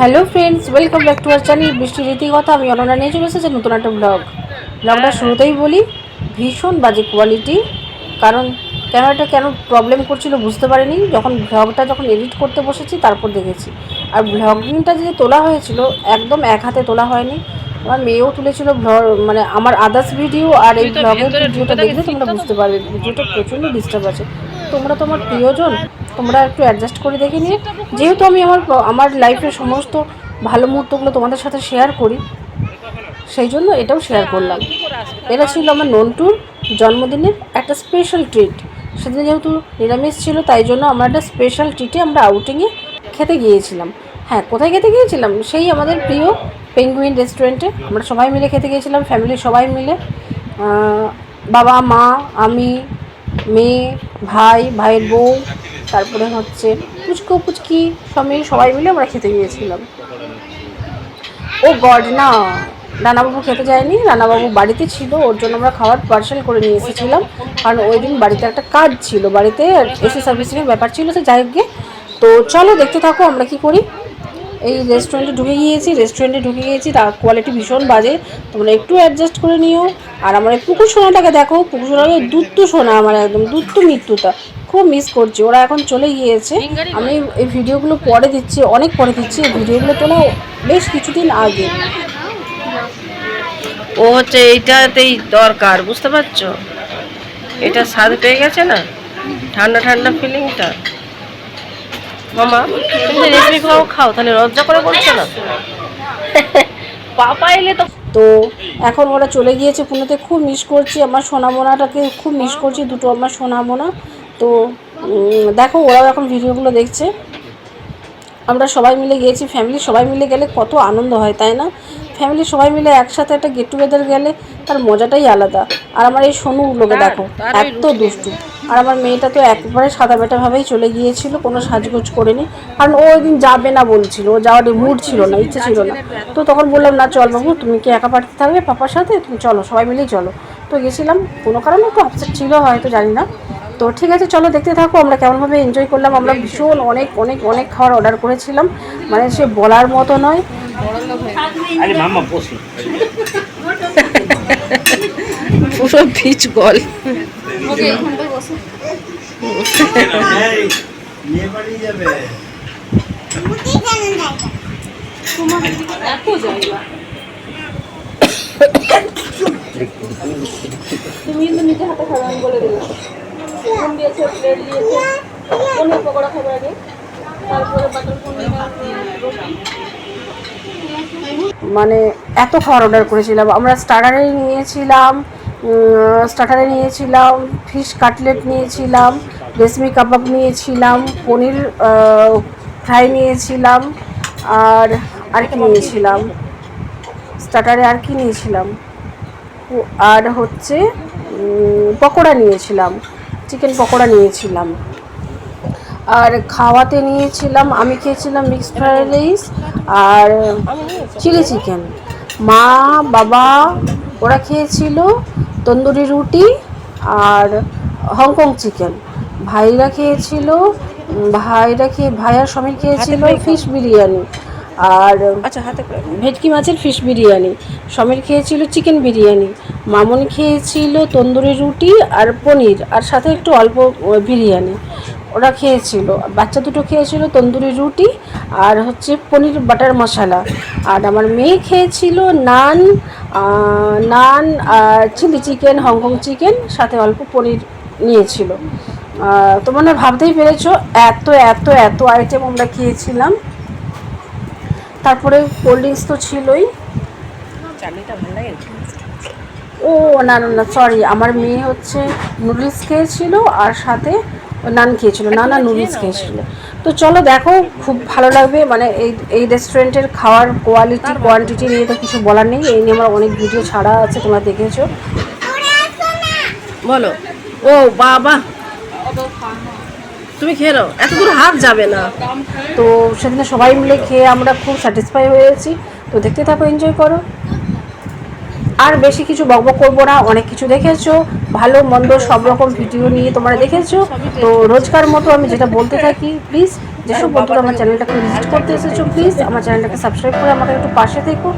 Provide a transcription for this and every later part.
Hello friends welcome back to our channel Brishti Riti Kotha আমি অননা নিয়ে চলে এসেছি নতুন একটা ব্লগ ব্লগটা শুরুতেই বলি ভীষণ বাজে কোয়ালিটি কারণ ক্যামেরাটা কেন প্রবলেম করছিল বুঝতে পারিনি। যখন ব্লগটা যখন এডিট করতে বসেছি তারপর দেখেছি। আর ব্লগিংটা যে তোলা হয়েছিল একদম এক হাতে তোলা হয়নি। আমার মেয়েও তুলেছিল ব্লগ মানে আমার আদার্স ভিডিও আর এই ব্লগের ভিডিওটা দেখলে তোমরা বুঝতে পারবে ভিডিওটা প্রচণ্ড ডিস্টার্ব আছে। তোমরা তোমার প্রিয়জন তোমরা একটু অ্যাডজাস্ট করে দেখে নিয়ে যেহেতু আমি আমার আমার লাইফের সমস্ত ভালো মুহূর্তগুলো তোমাদের সাথে শেয়ার করি, সেই জন্য এটাও শেয়ার করলাম। এটা ছিল আমার নন্টুর জন্মদিনের একটা স্পেশাল ট্রিট সেদিন যেহেতু নিরামিষ ছিল, তাই জন্য আমরা একটা স্পেশাল ট্রিটে আমরা আউটিংয়ে খেতে গিয়েছিলাম। হ্যাঁ কোথায় খেতে গিয়েছিলাম? সেই আমাদের প্রিয় পেঙ্গুইন রেস্টুরেন্টে আমরা সবাই মিলে খেতে গিয়েছিলাম ফ্যামিলির সবাই মিলে। বাবা, মা, আমি, মেয়ে, ভাই, ভাইয়ের বউ তারপরে হচ্ছে পুচকো পুচকি সমীর সবাই মিলে আমরা খেতে গিয়েছিলাম। ও গড, না। রানাবাবু খেতে যায়নি। রানাবাবু বাড়িতে ছিল, ওর জন্য আমরা খাবার পার্সেল করে নিয়ে এসেছিলাম। কারণ ওই দিন বাড়িতে একটা কাজ ছিল, বাড়িতে এসি সার্ভিসিংয়ের ব্যাপার ছিল সে যাই হোক গে। তো চলো দেখতে থাকো, আমরা কি করি? এই রেস্টুরেন্টে ঢুকে গিয়েছি রেস্টুরেন্টে ঢুকে গিয়েছি তার কোয়ালিটি ভীষণ বাজে। তোমরা একটু অ্যাডজাস্ট করে নিও। আর আমার এই পুকুর সোনাটাকে দেখো পুকুর সোনাটা দুত্তু সোনা আমার একদম দুত্তু মৃত্যুতা। খুব মিস করছি ওরা এখন চলে গিয়েছে। আমি এই ভিডিওগুলো পরে দিচ্ছি অনেক পরে দিচ্ছি এই ভিডিওগুলো তোলা বেশ কিছুদিন আগে। ও হচ্ছে এইটাতেই দরকার বুঝতে পারছ? এটা স্বাদ পেয়ে গেছে না? ঠান্ডা ঠান্ডা ফিলিংটা মামা তুমি যে রেশমি খাও খাও তাহলে লজ্জা করে বলছো না? পাপা এলে তো তো এখন ওরা চলে গিয়েছে পুনেতে খুব মিস করছি। আমার সোনামোনাটাকে খুব মিস করছি দুটো আমার সোনামোনা। তো দেখো ওরাও এখন ভিডিওগুলো দেখছে। আমরা সবাই মিলে গিয়েছি ফ্যামিলি সবাই মিলে গেলে কত আনন্দ হয় তাই না? ফ্যামিলি সবাই মিলে একসাথে একটা গেট টুগেদার গেলে তার মজাটাই আলাদা। আর আমার এই সোনুগুলোকে দেখো এত দুষ্টু। আর আমার মেয়েটা তো একবারে সাদা বেটাভাবেই চলে গিয়েছিল কোনো সাজগোজ করেনি। কারণ ও ওই দিন যাবে না বলছিল ও যাওয়ার মুড ছিল না ইচ্ছে ছিল না। তো তখন বললাম না চল বাবু তুমি কি একা পাঠাতে থাকবে পাপার সাথে? তুমি চলো সবাই মিলেই চলো। তো গেছিলাম কোনো কারণে একটু আপসেট ছিল হয়তো জানি না। তো ঠিক আছে চলো দেখতে থাকো আমরা কেমনভাবে এনজয় করলাম। আমরা ভীষণ অনেক অনেক অনেক খাবার অর্ডার করেছিলাম। মানে সে বলার মতো নয়। আরে মামা বসি পুরো পিচ গল নিয়ে বাড়ি যাবে মানে এত খাবার অর্ডার করেছিলাম। আমরা স্টার্টারে নিয়েছিলাম স্টার্টারে নিয়েছিলাম ফিশ কাটলেট নিয়েছিলাম রেশমি কাবাব নিয়েছিলাম, পনির ফ্রাই নিয়েছিলাম, আর আর কি নিয়েছিলাম? স্টার্টারে আর কি নিয়েছিলাম? আর হচ্ছে পকোড়া নিয়েছিলাম, চিকেন পকোড়া নিয়েছিলাম। আর খাওয়াতে নিয়েছিলাম, আমি খেয়েছিলাম মিক্সড ফ্রাইড রাইস আর চিলি চিকেন মা, বাবা, ওরা খেয়েছিল তন্দুরি রুটি আর হংকং চিকেন ভাইরা খেয়েছিল ভাইরা খেয়ে ভাইয়া সমীর খেয়েছিল ফিশ বিরিয়ানি। আর আচ্ছা হাতে ভেটকি মাছের ফিশ বিরিয়ানি। সমীর খেয়েছিল চিকেন বিরিয়ানি। মামুন খেয়েছিল তন্দুরি রুটি আর পনির আর সাথে একটু অল্প বিরিয়ানি। ওরা খেয়েছিল। বাচ্চা দুটো খেয়েছিল তন্দুরি রুটি আর হচ্ছে পনির বাটার মশলা। আর আমার মেয়ে খেয়েছিল নান নান আর chilli chicken Hong Kong chicken সাথে অল্প পনির নিয়েছিল। তো মানে ভাবতেই পেরেছ এত এত এত আইটেম আমরা খেয়েছিলাম। তারপরে কোল্ড ড্রিঙ্কস তো ছিলই। ও না না না সরি আমার মেয়ে হচ্ছে নুডলস খেয়েছিল আর সাথে নান খেয়েছিল না না নুডলস খেয়েছিল। তো চলো দেখো খুব ভালো লাগবে মানে এই এই রেস্টুরেন্টের খাওয়ার কোয়ালিটি কোয়ান্টিটি নিয়ে তো কিছু বলার নেই এই নিয়ে আমার অনেক ভিডিও ছাড়া আছে তোমরা দেখেছ। বলো। ও বাবা। তুমি খেয়ে নাও এত দূর হাত যাবে না। তো সেদিনে সবাই মিলে খেয়ে আমরা খুব স্যাটিসফাই হয়েছি। তো দেখতে থাকো এনজয় করো। আর বেশি কিছু বকবক করব না, অনেক কিছু দেখেছ। ভালো, মন্দ, সব রকম ভিডিও নিয়ে তোমরা দেখেছ। তো রোজকার মতো আমি যেটা বলতে থাকি প্লিজ যেসব বন্ধুরা আমার চ্যানেলটাকে ভিজিট করতে এসেছ প্লিজ আমার চ্যানেলটাকে সাবস্ক্রাইব করে আমাদের একটু পাশে থেকো।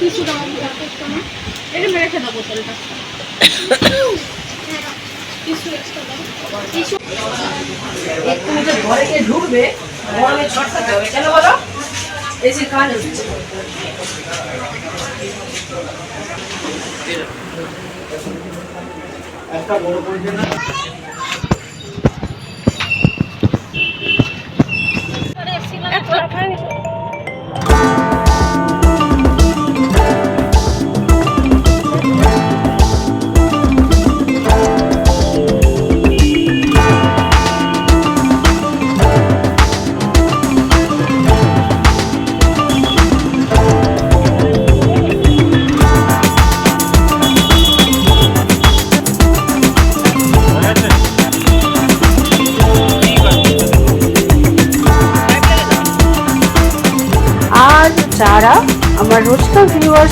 কিছু দাও আমি দেখো একটু আমার এটা মেরে রেখে বোতলটা কিছু এক্সট্রা দাও। কিছু তুমি যে ঘরে গিয়ে ঢুকবে গরমে ছটকাতে হবে কেন বলো? এসে কাজ হচ্ছে। একটা বড় কন্টেনার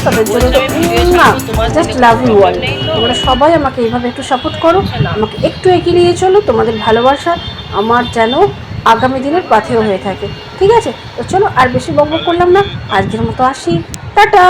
তাদের জন্য জাস্ট লাভ ইউ অল তোমরা সবাই আমাকে এইভাবে একটু সাপোর্ট করো, আমাকে একটু এগিয়ে নিয়ে চলো, তোমাদের ভালোবাসা আমার যেন আগামী দিনের পাথেও হয়ে থাকে। ঠিক আছে? তো চলো, আর বেশি বকবক করলাম না, আজকের মতো আসি। টাটা!